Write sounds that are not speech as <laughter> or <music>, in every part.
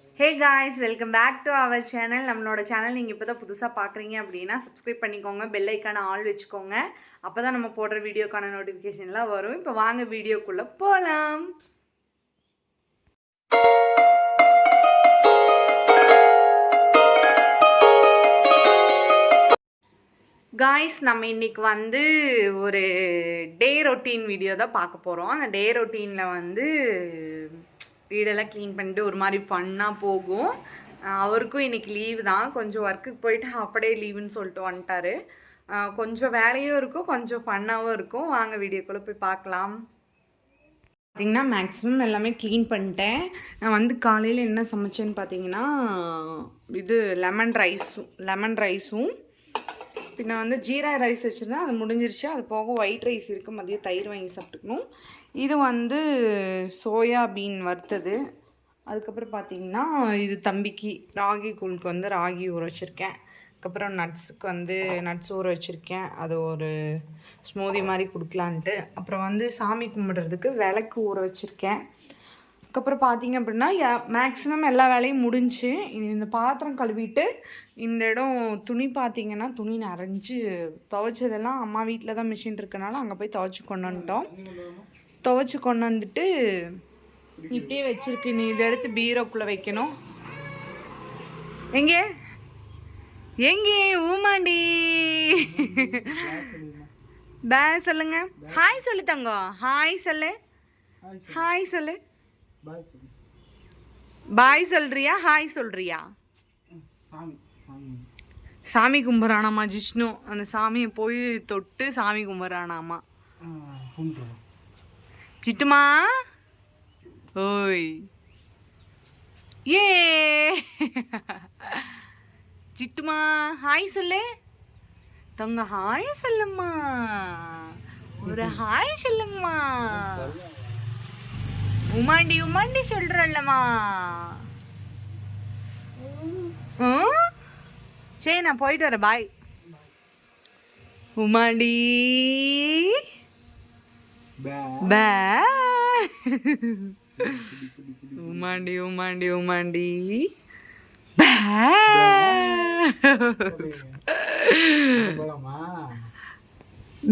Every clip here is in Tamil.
Hey guys welcome back to our channel நம்மளோட சேனல் நீங்கள் இப்போ தான் புதுசாக பார்க்குறீங்க அப்படின்னா சப்ஸ்கிரைப் பண்ணிக்கோங்க பெல் ஐக்கான ஆல் வச்சுக்கோங்க. அப்போ தான் நம்ம போடுற வீடியோக்கான நோட்டிஃபிகேஷன்லாம் வரும். இப்போ வாங்க வீடியோக்குள்ளே போகலாம் காய்ஸ் நம்ம இன்னைக்கு வந்து ஒரு டே ரொட்டீன் வீடியோ தான் பார்க்க போகிறோம் அந்த டே ரொட்டீனில் வந்து வீடெல்லாம் க்ளீன் பண்ணிட்டு ஒரு மாதிரி ஃபன்னாக போகும். அவருக்கும் இன்றைக்கி லீவு தான். கொஞ்சம் ஒர்க்குக்கு போயிட்டு ஹாஃப் டே லீவுன்னு சொல்லிட்டு வந்துட்டாரு. கொஞ்சம் வேலையும் இருக்கும் கொஞ்சம் ஃபன்னாகவும் இருக்கும். வாங்க வீடியோக்குள்ளே போய் பார்க்கலாம். பார்த்திங்கன்னா மேக்ஸிமம் எல்லாமே க்ளீன் பண்ணிட்டேன். நான் வந்து காலையில் என்ன சமைச்சேன்னு பார்த்தீங்கன்னா இது லெமன் ரைஸும் லெமன் ரைஸும் பின்ன வந்து ஜீரா ரைஸ் வச்சுருந்தேன். அது முடிஞ்சிருச்சு. அது போக ஒயிட் ரைஸ் இருக்குது மதியம் தயிர் வாங்கி சாப்பிட்டுக்கணும். இது வந்து சோயாபீன் வறுத்தது. அதுக்கப்புறம் பார்த்தீங்கன்னா இது தம்பிக்கு ராகி கூழுக்கு வந்து ராகி ஊற வச்சுருக்கேன். அதுக்கப்புறம் நட்ஸுக்கு வந்து நட்ஸ் ஊற வச்சுருக்கேன். அது ஒரு ஸ்மூதி மாதிரி கொடுக்கலான்ட்டு. அப்புறம் வந்து சாமி கும்பிட்றதுக்கு விளக்கு ஊற வச்சுருக்கேன். அதுக்கப்புறம் பார்த்திங்க அப்படின்னா மேக்ஸிமம் எல்லா வேலையும் முடிஞ்சு இந்த பாத்திரம் கழுவிட்டு இந்த இடம் துணி பார்த்தீங்கன்னா துணி நிறைஞ்சு துவைச்சதெல்லாம் அம்மா வீட்டில் தான் மிஷின் இருக்கனால அங்கே போய் துவைச்சி கொண்டு வந்துட்டோம். துவைச்சி கொண்டு வந்துட்டு இப்படியே வச்சிருக்கு. நீ இதை எடுத்து பீரோக்குள்ளே வைக்கணும். எங்கே? எங்கே? ஊமாண்டி. பே சொல்லுங்க. ஹாய் சொல்லு தங்கம் ஹாய் சொல்லு. ஹாய் சொல்லு. பாய் சொல்றியா? ஹாய் சொல்றியா? சாமி கும்பிட்றானாமா ஜிஷ்ணு. அந்த சாமியை போய் தொட்டு சாமி கும்பிட்றானாமா கும்பிட்டு சிட்டுமா? ஓய். ஏ. சிட்டுமா ஹாய் சொல்லு. தங்க ஹாய் சொல்லும்மா. ஒரு ஹாய் சொல்லுங்கம்மா. உமாண்டி உமாண்டி சொல்றல்லம்மா. சரி நான் போயிட்டு வரேன். பாய். உமாண்டி. பே உமாண்டி உமாண்டி உமாண்டி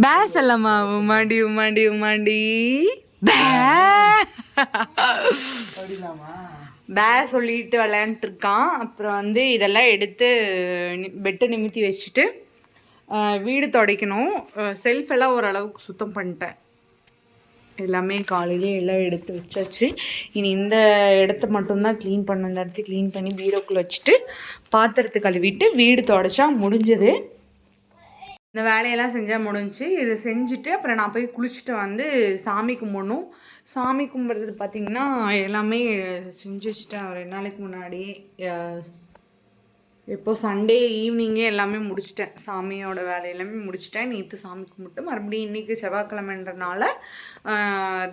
பே சொல்லம்மா உமாண்டி உமாண்டி உமாண்டி பே சொல்லிட்டு விளையாண்டுட்டு இருக்கான் அப்புறம் வந்து இதெல்லாம் எடுத்து பெட்டை நிமித்தி வச்சுட்டு வீடு துடைக்கணும். செல்ஃப் எல்லாம் ஓரளவுக்கு சுத்தம் பண்ணிட்டேன். எல்லாமே காலையிலே எல்லாம் எடுத்து வச்சாச்சு. இனி இந்த இடத்த மட்டும்தான் க்ளீன் பண்ண இந்த இடத்த க்ளீன் பண்ணி பீரோக்குள்ளே வச்சுட்டு பாத்திரத்தை கழுவிட்டு வீடு தொடச்சா முடிஞ்சது. இந்த வேலையெல்லாம் செஞ்சால் முடிஞ்சு. இதை செஞ்சுட்டு அப்புறம் நான் போய் குளிச்சுட்டு வந்து சாமி கும்பிடணும். சாமி கும்பிட்றது பார்த்திங்கன்னா எல்லாமே செஞ்சு வச்சுட்டேன். ஒரு ரெண்டு நாளைக்கு முன்னாடி இப்போது சண்டே ஈவினிங்கே எல்லாமே முடிச்சிட்டேன். சாமியோட வேலை எல்லாமே முடிச்சிட்டேன். நேற்று சாமி கும்பிட்டு மறுபடியும் இன்றைக்கி செவ்வாய்க்கிழமைன்றனால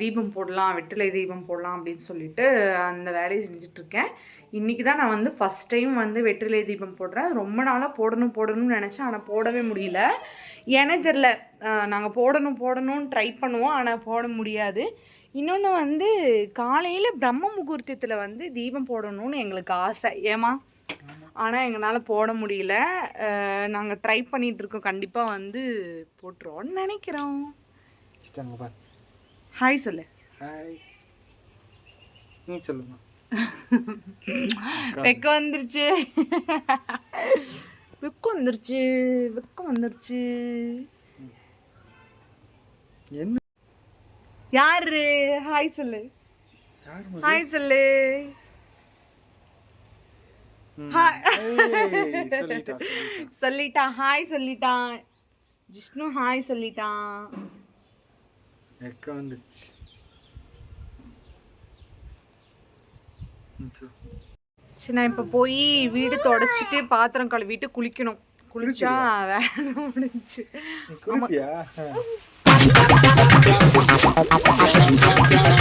தீபம் போடலாம் வெற்றிலை தீபம் போடலாம் அப்படின்னு சொல்லிட்டு அந்த வேலையை செஞ்சிட்ருக்கேன் இன்றைக்கி தான் நான் வந்து ஃபஸ்ட் டைம் வந்து வெற்றிலை தீபம் போடுறேன். அது ரொம்ப நாளாக போடணும் போடணும்னு நினச்சேன். ஆனால் போடவே முடியல. எனக்கு தெரில நாங்கள் போடணும் போடணும்னு ட்ரை பண்ணுவோம். ஆனால் போட முடியாது. இன்னொன்று வந்து காலையில் பிரம்ம முகூர்த்தத்தில் வந்து தீபம் போடணும்னு எங்களுக்கு ஆசை. ஏமா ஆனால் எங்களால் போட முடியல. நாங்கள் ட்ரை பண்ணிட்டு இருக்கோம். கண்டிப்பாக வந்து போட்டுருவோம்னு நினைக்கிறோம். ஹாய் சொல்லு. ஹாய் நீ சொல்லுமா. <laughs> வெக்கம் வந்துருச்சு. வெக்கம் வந்துருச்சு. வெக்கம் வந்துருச்சு. என்ன? யாரு? ஹாய் சொல்லு. ஹாய் சொல்லு. சொல்லிட்டான் ஹாய் சொல்லிட்டான் ஜிஷ்ணு ஹாய் சொல்லிட்டான் எக்க வந்துச்சு. சரி நான் இப்போ போய் வீடு தொடச்சிட்டு பாத்திரம் கழுவிட்டு குளிக்கணும். குளிச்சா வேலை முடிஞ்சு.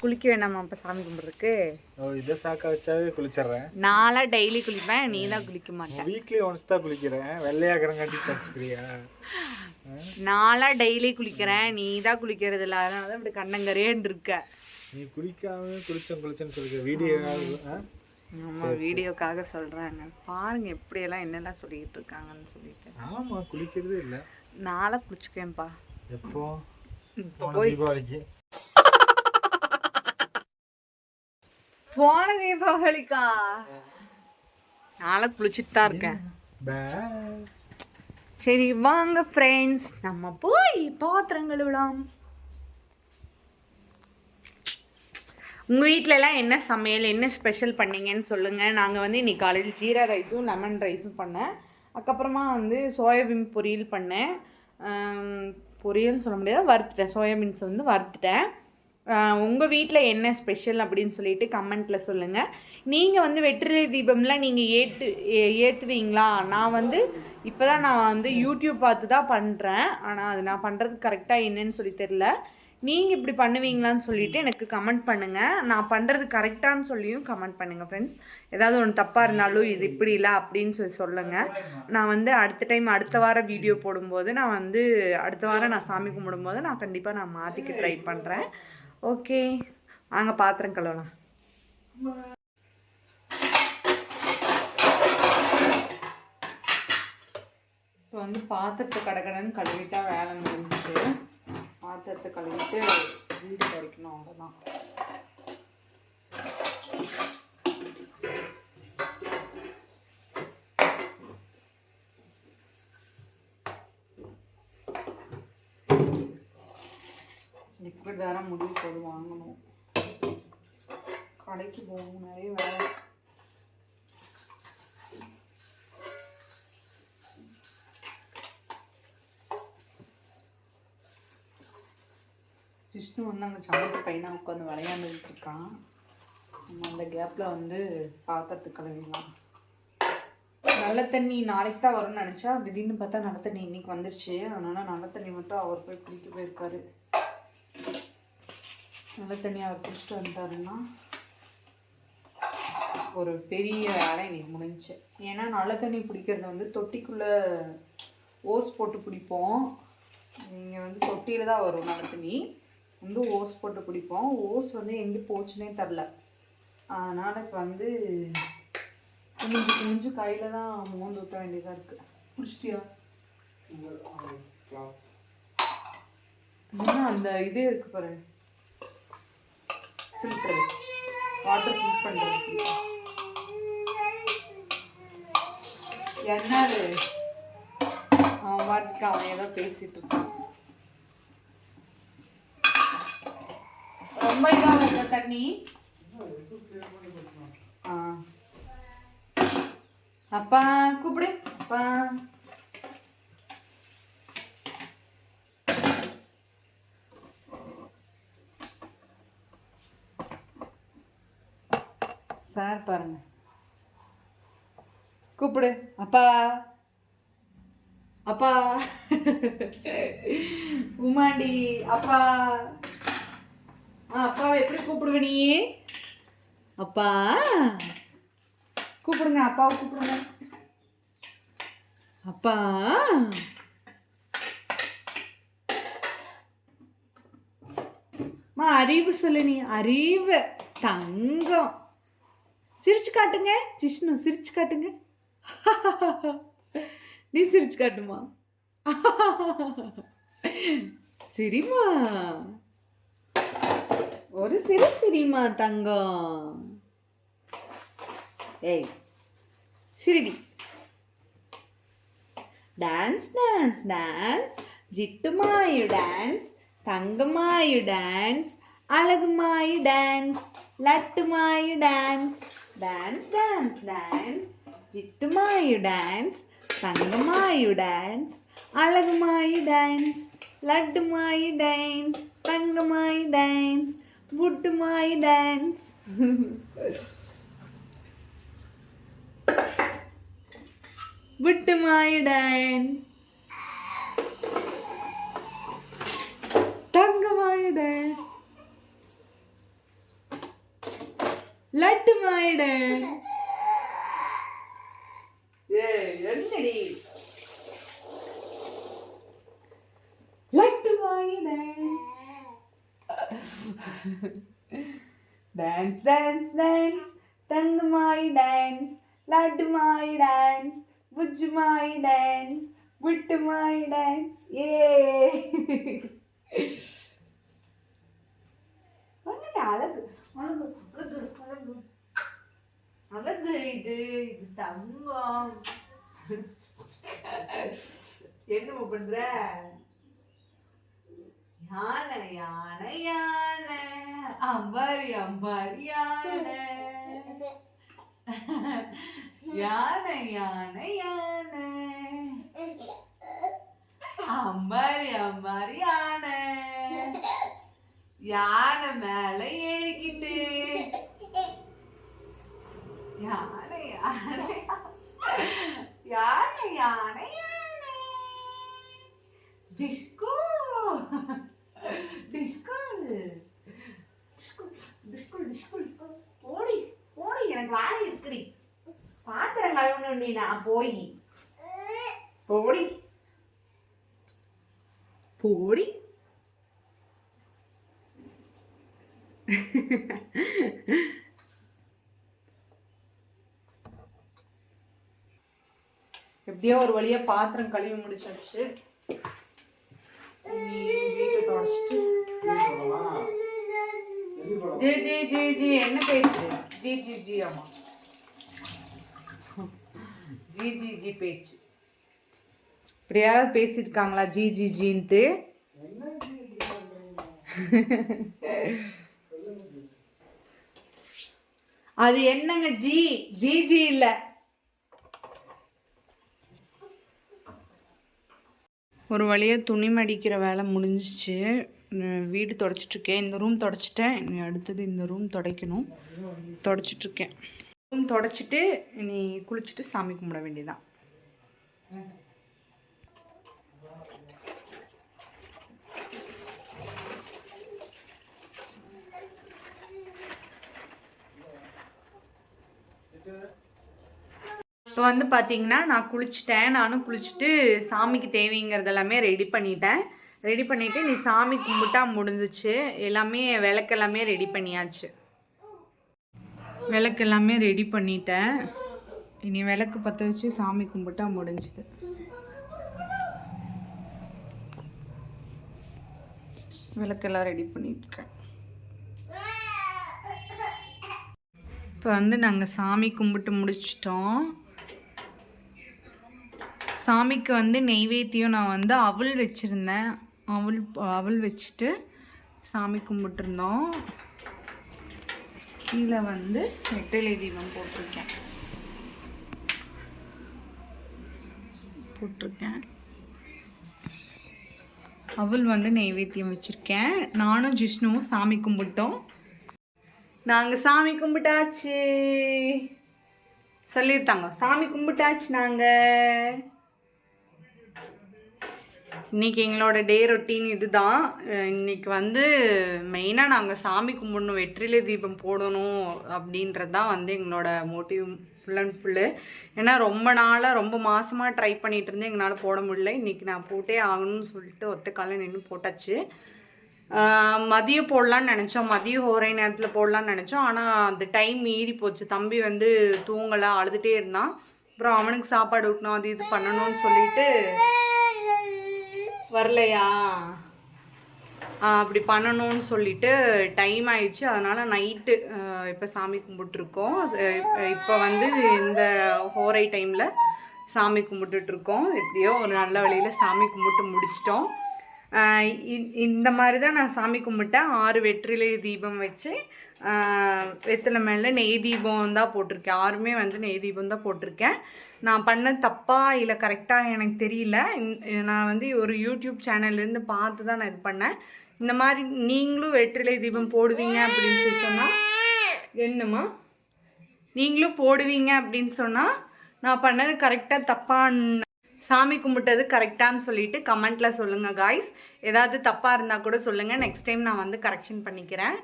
குளிக்க வேணாமா அப்போ சாமி கும்பிட்றதுக்கு. ஓ இதை சாக்கா வச்சாவே குளிச்சிடுறேன். நான்லாம் டெய்லி குளிப்பேன் நீ தான் குளிக்க மாட்டேன் வீக்லி ஒன்ஸ் தான் குளிக்கிறேன். வெள்ளையாக்கிறங்காட்டி குளிச்சுக்கிறியா? நான்லாம் டெய்லி குளிக்கிறேன் நீ தான் குளிக்கிறது இல்லை அதனால தான் இப்படி கண்ணங்கரேன்னு இருக்க. நீ குளிக்காம குளிச்சேன் குளிச்சேன்னு சொல்லிக்க வீடியோ நம்ம வீடியோக்காக சொல்றாங்க. பாருங்க எப்படியெல்லாம் என்னெல்லாம் சொல்லிட்டு இருக்காங்கன்னு சொல்லிட்டு. ஆமா குளிக்கிறதே இல்ல. நாளை குளிச்சுக்கேன்ப்பா எப்போ? தீபாவளிக்கு. போன தீபாவளிக்கா? நாளை குளிச்சுட்டு தான் இருக்கேன். சரி வாங்க ஃப்ரெண்ட்ஸ் நம்ம போய் பாத்திரம் கழுவலாம் உங்கள் வீட்டில எல்லாம் என்ன சமையல் என்ன ஸ்பெஷல் பண்ணீங்கன்னு சொல்லுங்கள் நாங்கள் வந்து இன்னைக்கு காலையில் ஜீரா ரைஸும் லெமன் ரைஸும் பண்ணேன். அதுக்கப்புறமா வந்து சோயாபீன் பொரியல் பண்ணேன். பொரியல்னு சொல்ல முடியாது வறுத்துட்டேன். சோயாபீன்ஸ் வந்து வறுத்துட்டேன். உங்கள் வீட்டில் என்ன ஸ்பெஷல் அப்படின்னு சொல்லிட்டு கமெண்ட்டில் சொல்லுங்கள் நீங்கள் வந்து வெற்றிலை தீபம்லாம் நீங்கள் ஏற்று ஏ- ஏற்றுவீங்களா நான் வந்து இப்போ தான் நான் வந்து யூடியூப் பார்த்து தான் பண்ணுறேன் ஆனால் அது நான் பண்ணுறது கரெக்டாக என்னன்னு சொல்லி தெரில நீங்கள் இப்படி பண்ணுவீங்களான்னு சொல்லிட்டு எனக்கு கமெண்ட் பண்ணுங்கள் நான் பண்ணுறது கரெக்டான்னு சொல்லியும் கமெண்ட் பண்ணுங்கள் ஃப்ரெண்ட்ஸ் ஏதாவது ஒன்று தப்பாக இருந்தாலும் இது இப்படி இல்லை அப்படின்னு சொல்லி சொல்லுங்கள் நான் வந்து அடுத்த டைம் அடுத்த வாரம் வீடியோ போடும்போது நான் வந்து அடுத்த வாரம் நான் சாமி கும்பிடும்போது நான் கண்டிப்பாக நான் மாற்றிக்க ட்ரை பண்ணுறேன் ஓகே வாங்க பாத்திரம் கழுவலாம். இப்போ வந்து பாத்திரத்தை கடகடன்னு கழுவிட்டா வேலை முடிஞ்சிட்டு பாத்திரத்தை கழுவிட்டு வீடு துடைக்கணும் அவ்வளோதான் லிக்விட் வேற முடிவு போது வாங்கணும். கடைக்கு போகணும் நிறைய வேலை. விஷ்ணு வந்து அங்கே சமைத்த பையனாக உட்காந்து விளையாண்டுட்டு இருக்கான். நம்ம அந்த கேப்பில் வந்து பாத்திரத்து கழுவிடலாம். நல்ல தண்ணி நாளைக்கு தான் வரும்னு நினச்சா திடீர்னு பார்த்தா நல்ல தண்ணி இன்னைக்கு வந்துருச்சு. அதனால நல்ல தண்ணி மட்டும் அவர் போய் குடிக்க போயிருக்காரு. நல்ல தண்ணி அவர் குடிச்சிட்டு வந்துட்டாருன்னா ஒரு பெரிய வேலை இன்னைக்கு முடிஞ்சுச்சு ஏன்னா நல்ல தண்ணி பிடிக்கிறது வந்து தொட்டிக்குள்ளே ஓஸ் போட்டு பிடிப்போம் நீங்கள் வந்து தொட்டியில் தான் வரும் நல்ல தண்ணி. வந்து ஓஸ் போட்டு பிடிப்போம் ஓஸ் வந்து எங்கே போச்சுனே தெரில. அதனால் இப்போ வந்து குமிஞ்சு குமிஞ்சு கையில் தான் மோந்து ஊற்ற வேண்டியதாக இருக்குது பிடிச்சிட்டியா இன்னும் அந்த இதே இருக்கு பாரு. ஃபில்டர் வாட்டர் ஃபில் பண்ணுறது என்னது அவன் வாட்டிக்கு அவன் ஏதோ பேசிகிட்டு இருக்கான். ரொம்ப இதாக வருது தண்ணி. அப்பா கூப்பிடு. அப்பா. சார் பாருங்க. கூப்பிடு. அப்பா. அப்பா. உமாண்டி அப்பா. அப்பாவை எப்படி கூப்பிடுவ நீ? அப்பா. கூப்பிடுங்க அப்பாவை கூப்பிடுங்க. அப்பா. மா அறிவு சொல்லு நீ அறிவு தங்கம். சிரிச்சு காட்டுங்க ஜிஷ்ணு சிரிச்சு காட்டுங்க. நீ சிரிச்சு காட்டுமா? சிரிமா? ஒரு சிரி சிரிமா தங்கம். ஏய் சிரிடி டான்ஸ் டான்ஸ் டான்ஸ் ஜிட்டுமாயு டான்ஸ் தங்கமாயு டான்ஸ் அழகுமாயு டான்ஸ் லட்டுமாயு டான்ஸ் டான்ஸ் டான்ஸ் டான்ஸ் ஜிட்டுமாயு டான்ஸ் தங்கமாயு டான்ஸ் அழகுமாயு டான்ஸ் லட்டுமாயு டான்ஸ் டான்ஸ் புட்டுமாயு டான்ஸ் டான்ஸ் தங்கமாயு டான்ஸ் லட்டுமாயு டான்ஸ் ஏய் என்னடி? லட்டுமாயு டான்ஸ் டான்ஸ் டான்ஸ் டான்ஸ் தங்கமாய் டான்ஸ் லட்டுமாய் டான்ஸ் புஜ்ஜுமாய் டான்ஸ் விட்டுமாய் டான்ஸ் ஏ அழகு. அழகு அழகு அழகு. அழகு இது இது தங்கம். <laughs> என்ன பண்ற? யானை யானை யானை அம்பாரி அம்பாரி யானை யானை யானை யானை அம்பாரி அம்பாரி யானை யானை மேல ஏறிக்கிட்டு யானை யானை யானை யானை யானை டிஸ்கோ பாத்திரம் போய் போடி போடி எப்படியோ ஒரு வழியா பாத்திரம் கழுவி முடிச்சாச்சு வீட்டை தொடச்சிட்டு ஜி ஜி ஜி ஜி என்ன பேச்சு ஜி ஜி ஜி ஆமா ஜிஜிஜி ஜி பேச்சு. இப்படி யாராவது பேசியிருக்காங்களா? ஜி ஜி ஜின்ட்டு அது என்னங்க ஜி? ஜிஜி இல்லை. ஒரு வழியாக துணி மடிக்கிற வேலை முடிஞ்சிச்சு. வீடு தொடச்சிட்ருக்கேன் இந்த ரூம் தொடச்சிட்டேன். அடுத்தது இந்த ரூம் துடைக்கணும். தொடச்சிட்ருக்கேன் தொடச்சிட்டு இனி குளிச்சுட்டு சாமி கும்பிட வேண்டியதான் இப்போ வந்து பார்த்தீங்கன்னா நான் குளிச்சுட்டேன். நானும் குளிச்சுட்டு சாமிக்கு தேவைங்கிறது எல்லாமே ரெடி பண்ணிட்டேன். ரெடி பண்ணிவிட்டு நீ சாமி கும்பிட்டா முடிஞ்சிச்சு. எல்லாமே விளக்கு எல்லாமே ரெடி பண்ணியாச்சு. விளக்கு எல்லாமே ரெடி பண்ணிட்டேன். இனி விளக்கு பற்ற வச்சு சாமி கும்பிட்டா முடிஞ்சுது. விளக்கெல்லாம் ரெடி பண்ணிட்டுருக்கேன். இப்போ வந்து நாங்கள் சாமி கும்பிட்டு முடிச்சிட்டோம். சாமிக்கு வந்து நெய்வேத்தியம் நான் வந்து அவள் வச்சுருந்தேன். அவள் அவள் வச்சுட்டு சாமி கும்பிட்டுருந்தோம். கீழே வந்து வெற்றிலை தீபம் போட்டிருக்கேன். போட்டிருக்கேன். அவள் வந்து நெய்வேத்தியம் வச்சுருக்கேன். நானும் ஜிஷ்ணுவும் சாமி கும்பிட்டோம். நாங்கள் சாமி கும்பிட்டாச்சு. சொல்லியிருந்தாங்க சாமி கும்பிட்டாச்சு நாங்கள் இன்னைக்கு எங்களோட டே ரொட்டீன் இதுதான். இன்னைக்கு வந்து மெயினாக நாங்கள் சாமி கும்பிடணும் வெற்றிலை தீபம் போடணும் அப்படின்றது தான் வந்து எங்களோட மோட்டிவ் ஃபுல் அண்ட் ஃபுல்லு ஏன்னா ரொம்ப நாளாக ரொம்ப மாசமாக ட்ரை பண்ணிகிட்டு இருந்தேன். எங்களால் போட முடியல. இன்னைக்கு நான் போட்டே ஆகணும்னு சொல்லிட்டு ஒத்த காலில் நின்று போட்டாச்சு மதியம் போடலான்னு நினச்சோம். மதியம் ஒரே நேரத்தில் போடலான்னு நினச்சோம். ஆனால் அந்த டைம் மீறி போச்சு. தம்பி வந்து தூங்கலை அழுதுகிட்டே இருந்தான். அப்புறம் அவனுக்கு சாப்பாடு ஊட்டணும் அது இது பண்ணணும்னு சொல்லிட்டு வரலையா? அப்படி பண்ணணும்னு சொல்லிட்டு டைம் ஆயிடுச்சு. அதனால் நைட்டு இப்போ சாமி கும்பிட்டுருக்கோம். இப்போ வந்து இந்த ஹோரை டைமில் சாமி கும்பிட்டுட்ருக்கோம் எப்படியோ ஒரு நல்ல வழியில் சாமி கும்பிட்டு முடிச்சிட்டோம். இந்த மாதிரி தான் நான் சாமி கும்பிட்டேன். ஆறு வெற்றிலை தீபம் வச்சு வெத்தலை மேலே நெய் தீபம் தான் போட்டிருக்கேன். ஆறுமே வந்து நெய் தீபம் தான் போட்டிருக்கேன். நான் பண்ண தப்பா இல்லை கரெக்டாக எனக்கு தெரியல. நான் வந்து ஒரு யூடியூப் சேனல்லேருந்து பார்த்து தான் நான் இது பண்ணேன். இந்த மாதிரி நீங்களும் வெற்றிலை தீபம் போடுவீங்க அப்படின்னு சொல்லி சொன்னால் என்னம்மா? நீங்களும் போடுவீங்க அப்படின்னு சொன்னால் நான் பண்ணது கரெக்டாக தப்பான்னு சாமி கும்பிட்டது கரெக்டான்னு சொல்லிட்டு கமெண்ட்ல சொல்லுங்கள் காய்ஸ் ஏதாவது தப்பாக இருந்தால் கூட சொல்லுங்கள் நெக்ஸ்ட் டைம் நான் வந்து கரெக்ஷன் பண்ணிக்கிறேன்.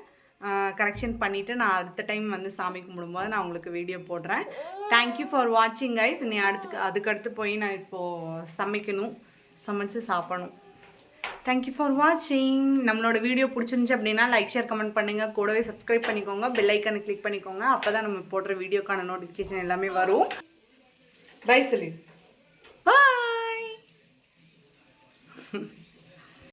கரெக்ஷன் பண்ணிவிட்டு நான் அடுத்த டைம் வந்து சாமி கும்பிடும்போது நான் உங்களுக்கு வீடியோ போடுறேன். தேங்க்யூ ஃபார் வாட்சிங் கைஸ் நீ அடுத்து அதுக்கடுத்து போய் நான் இப்போது சமைக்கணும். சமைச்சு சாப்பிடணும். தேங்க்யூ ஃபார் வாட்சிங் நம்மளோட வீடியோ பிடிச்சிருந்துச்சு அப்படின்னா லைக் ஷேர் கமெண்ட் பண்ணுங்க. கூடவே சப்ஸ்கிரைப் பண்ணிக்கோங்க. பெல் ஐக்கனை கிளிக் பண்ணிக்கோங்க. அப்போ தான் நம்ம போடுற வீடியோக்கான நோட்டிஃபிகேஷன் எல்லாமே வரும். பை சொல்லி பாய்